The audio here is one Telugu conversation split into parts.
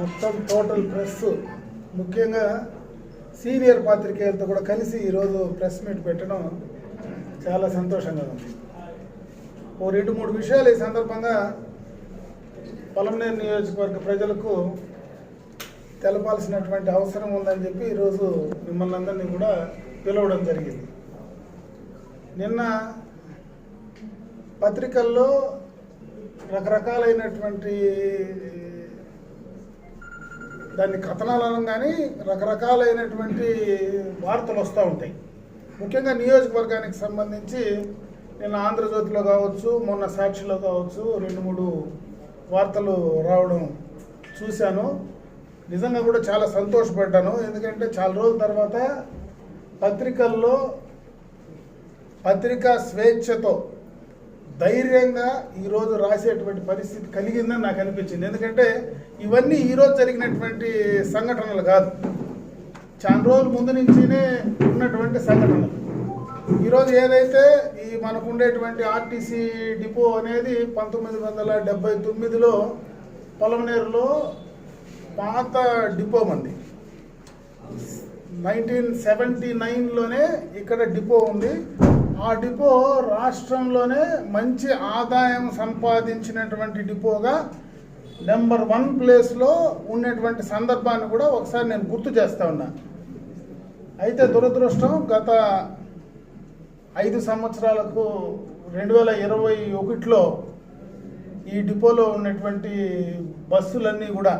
మొత్తం టోటల్ ప్రెస్ ముఖ్యంగా సీనియర్ పాత్రికేయులతో కూడా కలిసి ఈరోజు ప్రెస్ మీట్ పెట్టడం చాలా సంతోషంగా ఉంది. ఓ రెండు మూడు విషయాలు ఈ సందర్భంగా పొలంనేరు నియోజకవర్గ ప్రజలకు తెలపాల్సినటువంటి అవసరం ఉందని చెప్పి ఈరోజు మిమ్మల్ని అందరినీ కూడా పిలవడం జరిగింది. నిన్న పత్రికల్లో రకరకాలైనటువంటి దాన్ని కథనాలు అనగానే కానీ రకరకాలైనటువంటి వార్తలు వస్తూ ఉంటాయి. ముఖ్యంగా నియోజకవర్గానికి సంబంధించి నిన్న ఆంధ్రజ్యోతిలో కావచ్చు మొన్న సాక్షిలో కావచ్చు రెండు మూడు వార్తలు రావడం చూశాను. నిజంగా కూడా చాలా సంతోషపడ్డాను. ఎందుకంటే చాలా రోజుల తర్వాత పత్రికల్లో పత్రికా స్వేచ్ఛతో ధైర్యంగా ఈరోజు రాసేటువంటి పరిస్థితి కలిగిందని నాకు అనిపించింది. ఎందుకంటే ఇవన్నీ ఈరోజు జరిగినటువంటి సంఘటనలు కాదు. చాలా రోజుల ముందు నుంచినే ఉన్నటువంటి సంఘటనలు. ఈరోజు ఏదైతే ఈ మనకు ఉండేటువంటి ఆర్టీసీ డిపో అనేది పంతొమ్మిది వందల డెబ్బై తొమ్మిదిలో పొలంనేరులో పాత డిపో మంది. నైన్టీన్ సెవెంటీ నైన్లోనే ఇక్కడ డిపో ఉంది. ఆ డిపో రాష్ట్రంలోనే మంచి ఆదాయం సంపాదించినటువంటి డిపోగా నెంబర్ వన్ ప్లేస్లో ఉన్నటువంటి సందర్భాన్ని కూడా ఒకసారి నేను గుర్తు చేస్తా ఉన్నా. అయితే దురదృష్టం గత ఐదు సంవత్సరాలకు రెండు వేల ఇరవై ఒకటిలో ఈ డిపోలో ఉన్నటువంటి బస్సులన్నీ కూడా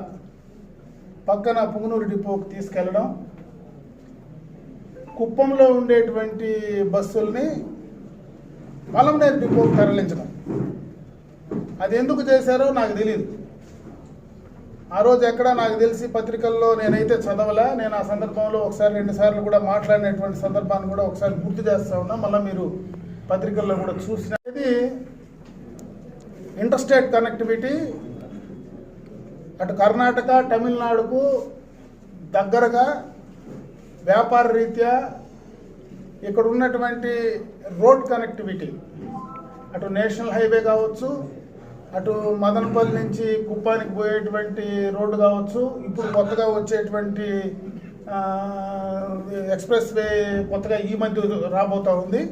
పక్కన పుంగనూరు డిపోకి తీసుకెళ్ళడం కుప్పంలో ఉండేటువంటి బస్సుల్ని పలంనేరు డిపోకు తరలించడం. అది ఎందుకు చేశారో నాకు తెలియదు ఆ రోజు ఎక్కడ నాకు తెలిసి పత్రికల్లో నేనైతే చదవలే నేను ఆ సందర్భంలో ఒకసారి రెండుసార్లు కూడా మాట్లాడినటువంటి సందర్భాన్ని కూడా ఒకసారి గుర్తు చేస్తా ఉన్నా మళ్ళీ మీరు పత్రికల్లో కూడా చూసినది ఇంటర్స్టేట్ కనెక్టివిటీ. అటు కర్ణాటక తమిళనాడుకు దగ్గరగా వ్యాపార రీత్యా ఇక్కడ ఉన్నటువంటి రోడ్ కనెక్టివిటీ. అటు నేషనల్ హైవే కావచ్చు అటు మదనపల్లి నుంచి కుప్పానికి పోయేటువంటి రోడ్డు కావచ్చు ఇప్పుడు కొత్తగా వచ్చేటువంటి ఎక్స్ప్రెస్ వే కొత్తగా ఈ మధ్య రాబోతూ ఉంది.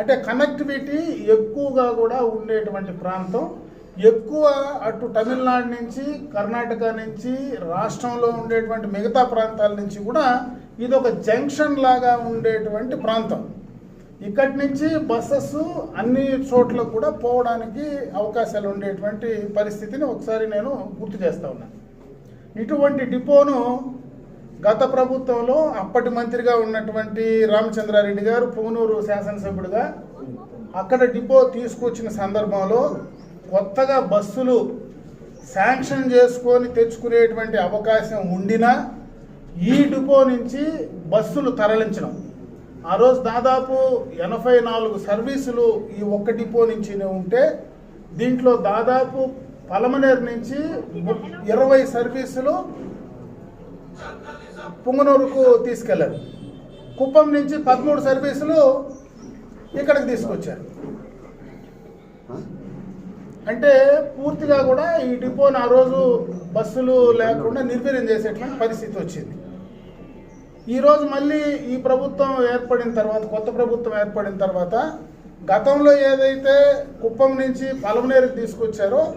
అంటే కనెక్టివిటీ ఎక్కువగా కూడా ఉండేటువంటి ప్రాంతం. ఎక్కువ అటు తమిళనాడు నుంచి కర్ణాటక నుంచి రాష్ట్రంలో ఉండేటువంటి మిగతా ప్రాంతాల నుంచి కూడా ఇది ఒక జంక్షన్ లాగా ఉండేటువంటి ప్రాంతం. ఇక్కడి నుంచి బస్సెస్ అన్ని చోట్ల కూడా పోవడానికి అవకాశాలు ఉండేటువంటి పరిస్థితిని ఒకసారి నేను గుర్తు చేస్తా ఉన్నాను ఇటువంటి డిపోను గత ప్రభుత్వంలో అప్పటి మంత్రిగా ఉన్నటువంటి రామచంద్రారెడ్డి గారు పుంగనూరు శాసనసభ్యుడిగా అక్కడ డిపో తీసుకొచ్చిన సందర్భంలో కొత్తగా బస్సులు శాంక్షన్ చేసుకొని తెచ్చుకునేటువంటి అవకాశం ఉండినా ఈ డిపో నుంచి బస్సులు తరలించడం. ఆ రోజు దాదాపు ఎనభై నాలుగు సర్వీసులు ఈ ఒక్క డిపో నుంచినే ఉంటే దీంట్లో దాదాపు పలమనేరు నుంచి ఇరవై సర్వీసులు పుంగనూరుకు తీసుకెళ్ళారు. కుప్పం నుంచి పదమూడు సర్వీసులు ఇక్కడికి తీసుకొచ్చారు. అంటే పూర్తిగా కూడా ఈ డిపోని ఆ రోజు బస్సులు లేకుండా నిర్వీర్యం చేసేటువంటి పరిస్థితి వచ్చింది. ఈరోజు మళ్ళీ ఈ ప్రభుత్వం ఏర్పడిన తర్వాత కొత్త ప్రభుత్వం ఏర్పడిన తర్వాత గతంలో ఏదైతే కుప్పం నుంచి పలమనేరుకి తీసుకొచ్చారో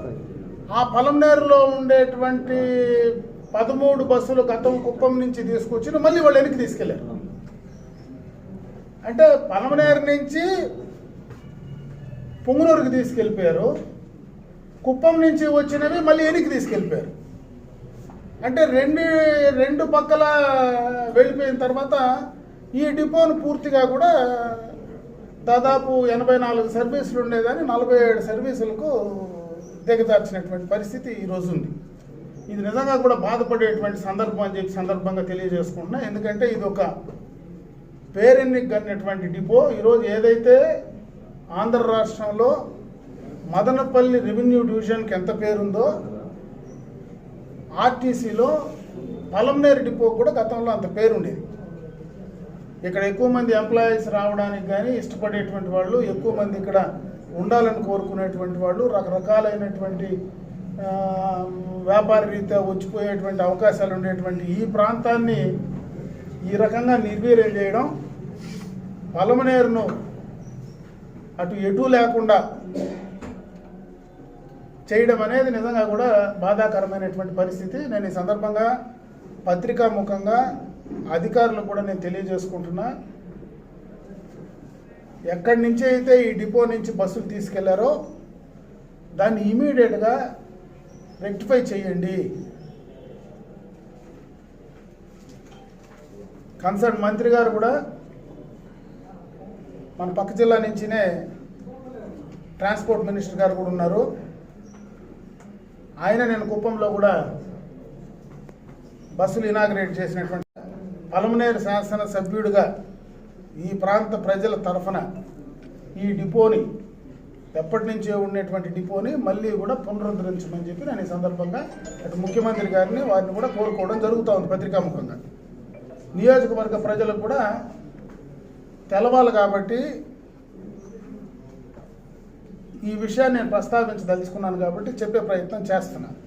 ఆ పలమనేరులో ఉండేటువంటి పదమూడు బస్సులు గతం కుప్పం నుంచి తీసుకొచ్చి మళ్ళీ వాళ్ళు వెనక్కి తీసుకెళ్ళారు. అంటే పలమనేరు నుంచి పుంగనూరుకి తీసుకెళ్ళిపోయారు కుప్పం నుంచి వచ్చినవి మళ్ళీ వెనక్కి తీసుకెళ్ళిపోయారు. అంటే రెండు రెండు పక్కల వెళ్ళిపోయిన తర్వాత ఈ డిపోను పూర్తిగా కూడా దాదాపు ఎనభై నాలుగు సర్వీసులు ఉండేదాన్ని నలభై ఏడు సర్వీసులకు దిగజార్చినటువంటి పరిస్థితి ఈరోజు ఉంది. ఇది నిజంగా కూడా బాధపడేటువంటి సందర్భం అని చెప్పి సందర్భంగా తెలియజేసుకుంటున్నా. ఎందుకంటే ఇది ఒక పేరెన్నిక్ కన్నటువంటి డిపో. ఈరోజు ఏదైతే ఆంధ్ర రాష్ట్రంలో మదనపల్లి రెవెన్యూ డివిజన్కి ఎంత పేరుందో ఆర్టీసీలో పలంనేరు డిపో కూడా గతంలో అంత పేరు ఉండేది ఇక్కడ ఎక్కువ మంది ఎంప్లాయీస్ రావడానికి కానీ ఇష్టపడేటువంటి వాళ్ళు ఎక్కువ మంది ఇక్కడ ఉండాలని కోరుకునేటువంటి వాళ్ళు రకరకాలైనటువంటి వ్యాపార రీత్యా వచ్చిపోయేటువంటి అవకాశాలు ఉండేటువంటి ఈ ప్రాంతాన్ని ఈ రకంగా నిర్వీర్యం చేయడం పలమనేరును అటు ఎటు లేకుండా చేయడం అనేది నిజంగా కూడా బాధాకరమైనటువంటి పరిస్థితి. నేను ఈ సందర్భంగా పత్రికా ముఖంగా అధికారులకు కూడా నేను తెలియజేసుకుంటున్నా. ఎక్కడి నుంచి అయితే ఈ డిపో నుంచి బస్సులు తీసుకెళ్ళారో దాన్ని ఇమీడియట్గా రెక్టిఫై చేయండి. కన్సర్న్ మంత్రి గారు కూడా మన పక్క జిల్లా నుంచినే ట్రాన్స్పోర్ట్ మినిస్టర్ గారు కూడా ఉన్నారు. ఆయన నేను కుప్పంలో కూడా బస్సులు ఇనాగ్రేట్ చేసినటువంటి పలమనేరు శాసన సభ్యుడిగా ఈ ప్రాంత ప్రజల తరఫున ఈ డిపోని ఎప్పటి నుంచే ఉండేటువంటి డిపోని మళ్ళీ కూడా పునరుద్ధరించమని చెప్పి నేను ఈ సందర్భంగా అటు ముఖ్యమంత్రి గారిని వారిని కూడా కోరుకోవడం జరుగుతూ ఉంది పత్రికాముఖంగా. నియోజకవర్గ ప్రజలకు కూడా తెలవాలి కాబట్టి ఈ విషయాన్ని నేను ప్రస్తావించదలుచుకున్నాను కాబట్టి చెప్పే ప్రయత్నం చేస్తున్నాను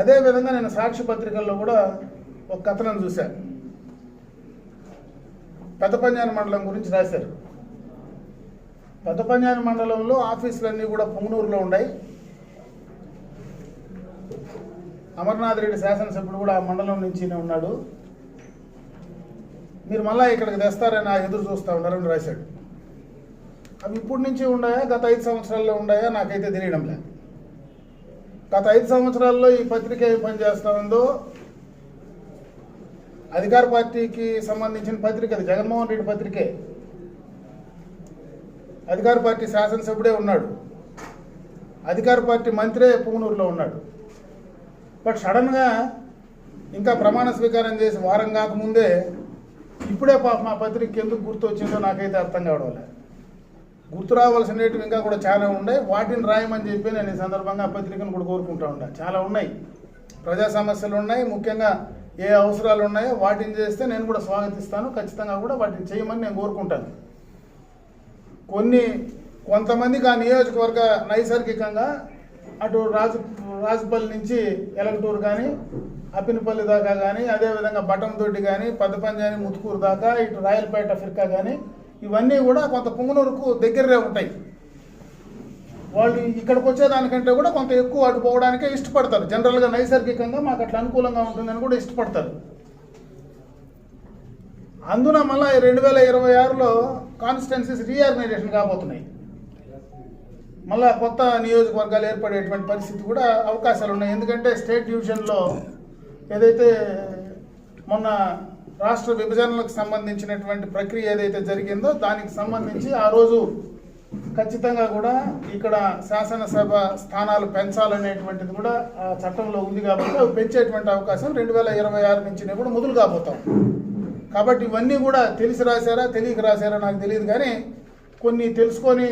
అదేవిధంగా నేను సాక్షి పత్రికల్లో కూడా ఒక కథనం చూశాను పెద్దపంజాని మండలం గురించి రాశారు. పెద్దపంజాని మండలంలో ఆఫీసులన్నీ కూడా పొంగనూరులో ఉన్నాయి అమర్నాథ్ రెడ్డి శాసనసభ్యుడు కూడా ఆ మండలం నుంచినే ఉన్నాడు. మీరు మళ్ళీ ఇక్కడికి తెస్తారని ఆ ఎదురు చూస్తూ ఉన్నారని రాశాడు. అవి ఇప్పటి నుంచి ఉన్నాయా? గత ఐదు సంవత్సరాల్లో ఉన్నాయా? నాకైతే తెలియడం లేదు. గత ఐదు సంవత్సరాల్లో ఈ పత్రిక ఏం పని ఉందో అధికార పార్టీకి సంబంధించిన పత్రిక అది జగన్మోహన్ రెడ్డి పత్రికే. అధికార పార్టీ శాసనసభ్యుడే ఉన్నాడు. అధికార పార్టీ మంత్రే పూనూరులో ఉన్నాడు. బట్ సడన్గా ఇంకా ప్రమాణ స్వీకారం చేసి వారం కాకముందే ఇప్పుడే పాప మా పత్రిక ఎందుకు గుర్తు వచ్చిందో నాకైతే అర్థం కావడం లేదు. గుర్తు రావాల్సినవి ఇంకా కూడా చాలా ఉన్నాయి. వాటిని రాయమని చెప్పి నేను ఈ సందర్భంగా పత్రికను కూడా కోరుకుంటా ఉంటా చాలా ఉన్నాయి. ప్రజా సమస్యలు ఉన్నాయి. ముఖ్యంగా ఏ అవసరాలు ఉన్నాయో వాటిని చేస్తే నేను కూడా స్వాగతిస్తాను. ఖచ్చితంగా కూడా వాటిని చేయమని నేను కోరుకుంటాను. కొన్ని కొంతమందికి ఆ నియోజకవర్గ నైసర్గికంగా అటు రాజు రాజుపల్లి నుంచి ఎలంటూరు కానీ అప్పినపల్లి దాకా కానీ అదేవిధంగా బటంతొడ్డి కానీ పెద్దపంజాని కానీ ముత్తుకూరు దాకా ఇటు రాయలపేట ఫిర్కా కానీ ఇవన్నీ కూడా కొంత పుంగనూరుకు దగ్గరే ఉంటాయి. వాళ్ళు ఇక్కడికి వచ్చేదానికంటే కూడా కొంత ఎక్కువ అటు పోవడానికే ఇష్టపడతారు. జనరల్గా నైసర్గికంగా మాకు అట్లా అనుకూలంగా ఉంటుందని కూడా ఇష్టపడతారు. అందున మళ్ళీ రెండు వేల ఇరవై ఆరులో కాన్స్టిట్యున్సీస్ రీఆర్గనైజేషన్ కాబోతున్నాయి. మళ్ళీ కొత్త నియోజకవర్గాలు ఏర్పడేటువంటి పరిస్థితి కూడా అవకాశాలు ఉన్నాయి. ఎందుకంటే స్టేట్ డివిజన్లో ఏదైతే మొన్న రాష్ట్ర విభజనలకు సంబంధించినటువంటి ప్రక్రియ ఏదైతే జరిగిందో దానికి సంబంధించి ఆ రోజు ఖచ్చితంగా కూడా ఇక్కడ శాసనసభ స్థానాలు పెంచాలనేటువంటిది కూడా ఆ చట్టంలో ఉంది కాబట్టి అవి పెంచేటువంటి అవకాశం రెండు వేల ఇరవై ఆరు నుంచి కూడా మొదలు కాబోతాం. కాబట్టి ఇవన్నీ కూడా తెలిసి రాశారా తెలియక రాశారా నాకు తెలియదు కానీ కొన్ని తెలుసుకొని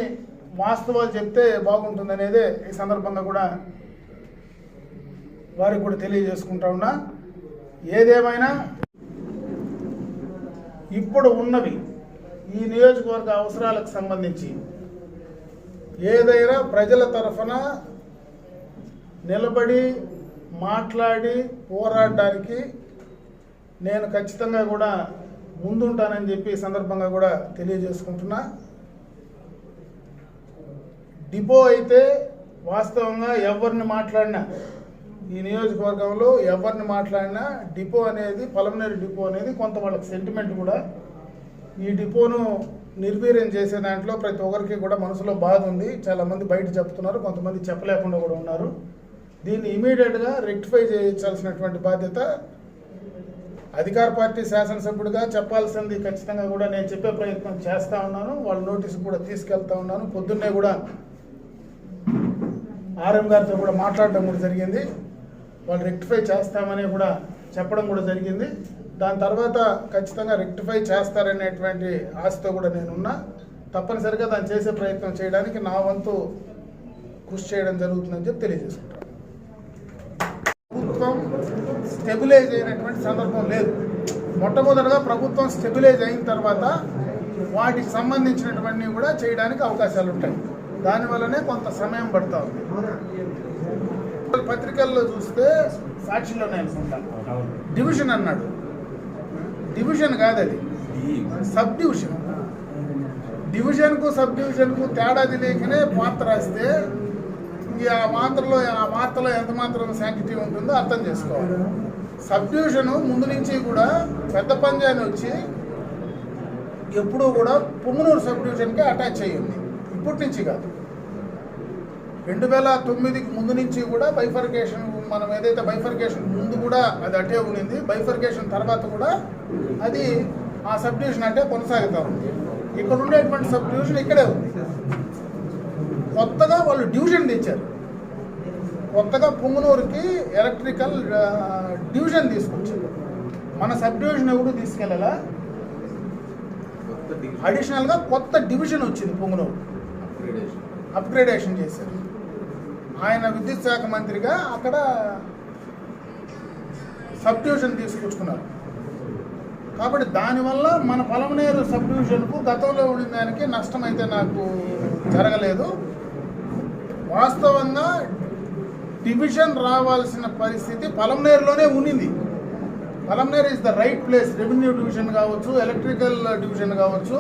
వాస్తవాలు చెప్తే బాగుంటుందనేదే ఈ సందర్భంగా కూడా వారికి కూడా తెలియజేసుకుంటా ఉన్నా. ఏదేమైనా ఇప్పుడు ఉన్నవి ఈ నియోజకవర్గ అవసరాలకు సంబంధించి ఏదైనా ప్రజల తరఫున నిలబడి మాట్లాడి పోరాడడానికి నేను ఖచ్చితంగా కూడా ముందుంటానని చెప్పి సందర్భంగా కూడా తెలియజేసుకుంటున్నా. డిపో అయితే వాస్తవంగా ఎవరిని మాట్లాడినా ఈ నియోజకవర్గంలో ఎవరిని మాట్లాడినా డిపో అనేది పలమనేరు డిపో అనేది కొంత వాళ్ళకి సెంటిమెంట్ కూడా ఈ డిపోను నిర్వీర్యం చేసే దాంట్లో ప్రతి ఒక్కరికి కూడా మనసులో బాధ ఉంది. చాలామంది బయట చెప్తున్నారు కొంతమంది చెప్పలేకుండా కూడా ఉన్నారు. దీన్ని ఇమీడియట్గా రెక్టిఫై చేయించాల్సినటువంటి బాధ్యత అధికార పార్టీ శాసనసభ్యుడిగా చెప్పాల్సింది ఖచ్చితంగా కూడా నేను చెప్పే ప్రయత్నం చేస్తూ ఉన్నాను. వాళ్ళ నోటీసు కూడా తీసుకెళ్తా ఉన్నాను. పొద్దున్నే కూడా ఆర్ఎం గారితో కూడా మాట్లాడడం కూడా జరిగింది. వాళ్ళు రెక్టిఫై చేస్తామని కూడా చెప్పడం కూడా జరిగింది. దాని తర్వాత ఖచ్చితంగా రెక్టిఫై చేస్తారనేటువంటి ఆశతో కూడా నేనున్నా. తప్పనిసరిగా దాన్ని చేసే ప్రయత్నం చేయడానికి నా వంతు కృషి చేయడం జరుగుతుందని చెప్పి తెలియజేసుకుంటాను ప్రభుత్వం స్టెబిలైజ్ అయినటువంటి సందర్భం లేదు. మొట్టమొదటిగా ప్రభుత్వం స్టెబిలైజ్ అయిన తర్వాత వాటికి సంబంధించినటువంటి కూడా చేయడానికి అవకాశాలు ఉంటాయి దానివల్లనే కొంత సమయం పడుతుంది ఉంది. పత్రికల్లో చూస్తే సాక్షిలోనే అనుకుంటాను డివిజన్ అన్నాడు డివిజన్ కాదు అది సబ్ డివిజన్ డివిజన్కు సబ్ డివిజన్కు తేడా తెలియకనే పాత్ర రాస్తే ఆ మాత్రలో ఆ వార్తలో ఎంత మాత్రం శాంటిటీ ఉంటుందో అర్థం చేసుకోవాలి. సబ్ డివిజన్ ముందు నుంచి కూడా పెద్ద పంజాని వచ్చి ఎప్పుడూ కూడా పుంగనూరు సబ్ డివిజన్కి అటాచ్ అయ్యింది. ఇప్పటి నుంచి కాదు. రెండు వేల తొమ్మిదికి ముందు నుంచి కూడా బైఫర్కేషన్ మనం ఏదైతే బైఫర్కేషన్ ముందు కూడా అది అటే ఉండింది బైఫర్కేషన్ తర్వాత కూడా అది ఆ సబ్ డివిజన్ అంటే కొనసాగుతూ ఉంది. ఇక్కడ ఉండేటువంటి సబ్ డివిజన్ ఇక్కడే ఉంది. కొత్తగా వాళ్ళు డివిజన్ తెచ్చారు. కొత్తగా పుంగనూరుకి ఎలక్ట్రికల్ డివిజన్ తీసుకొచ్చారు. మన సబ్ డివిజన్ ఎవరు తీసుకెళ్ళాలా? అడిషనల్గా కొత్త డివిజన్ వచ్చింది పుంగనూరు. అప్గ్రేడేషన్ చేశారు. ఆయన విద్యుత్ శాఖ మంత్రిగా అక్కడ సబ్ డివిజన్ తీసుకొచ్చుకున్నారు. కాబట్టి దానివల్ల మన పొలమనేరు సబ్ డివిజన్కు గతంలో ఉండిన దానికి నష్టం అయితే నాకు జరగలేదు. వాస్తవంగా డివిజన్ రావాల్సిన పరిస్థితి పొలంనేరులోనే ఉండింది Palamaner is the right place revenue division కావచ్చు ఎలక్ట్రికల్ డివిజన్ కావచ్చు.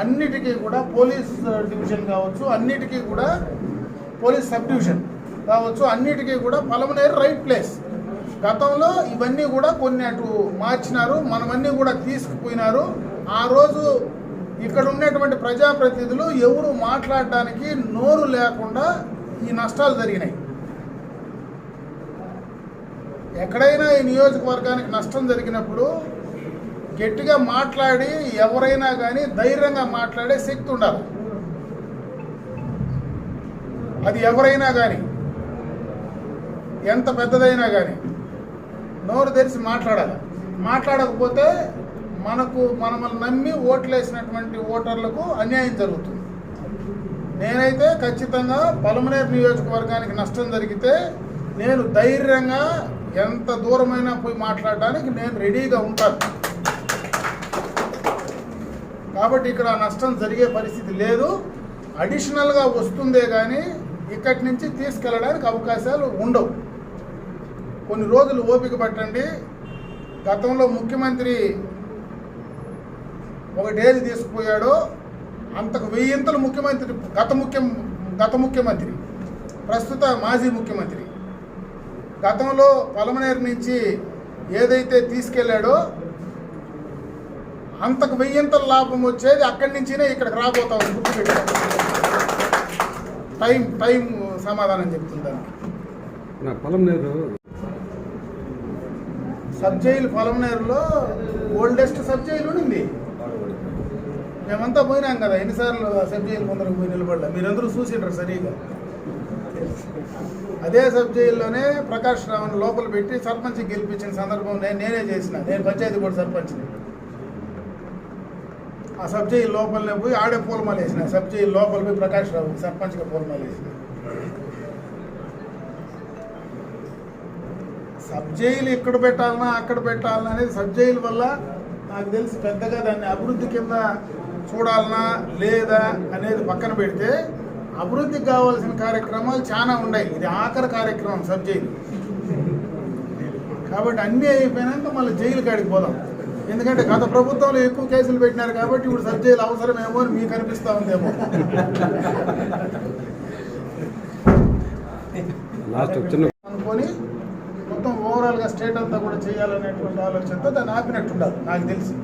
అన్నిటికీ కూడా పోలీస్ డివిజన్ కావచ్చు అన్నిటికీ కూడా పోలీస్ సబ్ డివిజన్ కావచ్చు అన్నిటికీ కూడా పలమనేరు రైట్ ప్లేస్. గతంలో ఇవన్నీ కూడా కొన్ని అటు మార్చినారు మనమన్నీ కూడా తీసుకుపోయినారు. ఆ రోజు ఇక్కడ ఉన్నటువంటి ప్రజాప్రతినిధులు ఎవరు మాట్లాడడానికి నోరు లేకుండా ఈ నష్టాలు జరిగినాయి. ఎక్కడైనా ఈ నియోజకవర్గానికి నష్టం జరిగినప్పుడు గట్టిగా మాట్లాడి ఎవరైనా కానీ ధైర్యంగా మాట్లాడే శక్తి ఉండాలి. అది ఎవరైనా కానీ ఎంత పెద్దదైనా కానీ నోరు తెరిచి మాట్లాడాలి. మాట్లాడకపోతే మనకు మనల్ని నమ్మి ఓట్లు వేసినటువంటి ఓటర్లకు అన్యాయం జరుగుతుంది. నేనైతే ఖచ్చితంగా పలమనేరు నియోజకవర్గానికి నష్టం జరిగితే నేను ధైర్యంగా ఎంత దూరమైనా పోయి మాట్లాడడానికి నేను రెడీగా ఉంటాను. కాబట్టి ఇక్కడ నష్టం జరిగే పరిస్థితి లేదు. అడిషనల్గా వస్తుందే కానీ ఇక్కడి నుంచి తీసుకెళ్ళడానికి అవకాశాలు ఉండవు. కొన్ని రోజులు ఓపిక పట్టండి. గతంలో ముఖ్యమంత్రి ఒక డేది తీసుకుపోయాడో అంతకు వెయ్యింతలు ముఖ్యమంత్రి గత ముఖ్యం గత ముఖ్యమంత్రి ప్రస్తుత మాజీ ముఖ్యమంత్రి. గతంలో పలమనేరు నుంచి ఏదైతే తీసుకెళ్ళాడో అంతకు వెయ్యింతల లాభం వచ్చేది అక్కడి నుంచినే ఇక్కడికి రాబోతా ఉంది గుర్తుపెట్టుకోండి టైం టైం సమాధానం చెప్తుంది దానికి. నా పొలం నీరు. సబ్ జైలు పొలంనేరులో ఓల్డెస్ట్ సబ్ జైలు ఉండింది. మేమంతా పోయినాం కదా ఎన్నిసార్లు ఆ సబ్ జైలు ముందరకు పోయి నిలబడలే మీరందరూ చూసిండ్రు సరిగా. అదే సబ్ జైల్లోనే ప్రకాష్ రావుని లోపల పెట్టి సర్పంచ్ గెలిపించిన సందర్భం నేను నేనే చేసిన. నేను పంచాయతీ బోర్డు సర్పంచ్ని. ఆ సబ్ లోపలనే పోయి ఆడే పూలమాల వేసిన. సబ్ లోపల పోయి ప్రకాష్ రావు సర్పంచ్గా పూలమాల వేసిన. సబ్ జైలు ఇక్కడ పెట్టాలన్నా అక్కడ పెట్టాలన్నా అనేది సబ్ జైలు వల్ల నాకు తెలిసి పెద్దగా దాన్ని అభివృద్ధి కింద చూడాలనా లేదా అనేది పక్కన పెడితే అభివృద్ధికి కావాల్సిన కార్యక్రమాలు చాలా ఉన్నాయి. ఇది ఆఖరి కార్యక్రమం సబ్ జైలు కాబట్టి అన్నీ అయిపోయినాక మళ్ళీ జైలు కాడికి పోదాం. ఎందుకంటే గత ప్రభుత్వంలో ఎక్కువ కేసులు పెట్టినారు కాబట్టి ఇప్పుడు సబ్ జైలు అవసరమేమో అని మీకు అనిపిస్తూ ఉందేమో. అనుకొని మొత్తం ఓవరాల్గా స్టేట్ అంతా కూడా చేయాలనేటువంటి ఆలోచనతో దాన్ని ఆపినట్టుండాలి నాకు తెలిసి?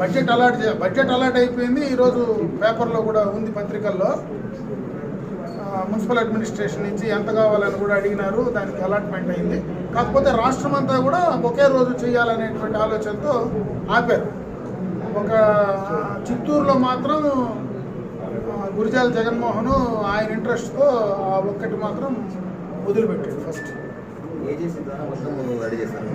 బడ్జెట్ అలాట్ బడ్జెట్ అలాట్ అయిపోయింది ఈరోజు పేపర్లో కూడా ఉంది పత్రికల్లో. మున్సిపల్ అడ్మినిస్ట్రేషన్ నుంచి ఎంత కావాలని కూడా అడిగినారు దానికి అలాట్మెంట్ అయింది. కాకపోతే రాష్ట్రం అంతా కూడా ఒకే రోజు చేయాలనేటువంటి ఆలోచనతో ఆపారు. ఒక చిత్తూరులో మాత్రం గురిజాల జగన్మోహన్ ఆయన ఇంట్రెస్ట్తో ఆ ఒక్కటి మాత్రం వదిలిపెట్టాడు ఫస్ట్. ఏజెన్సీ ద్వారా మొత్తం రెడీ చేశారు.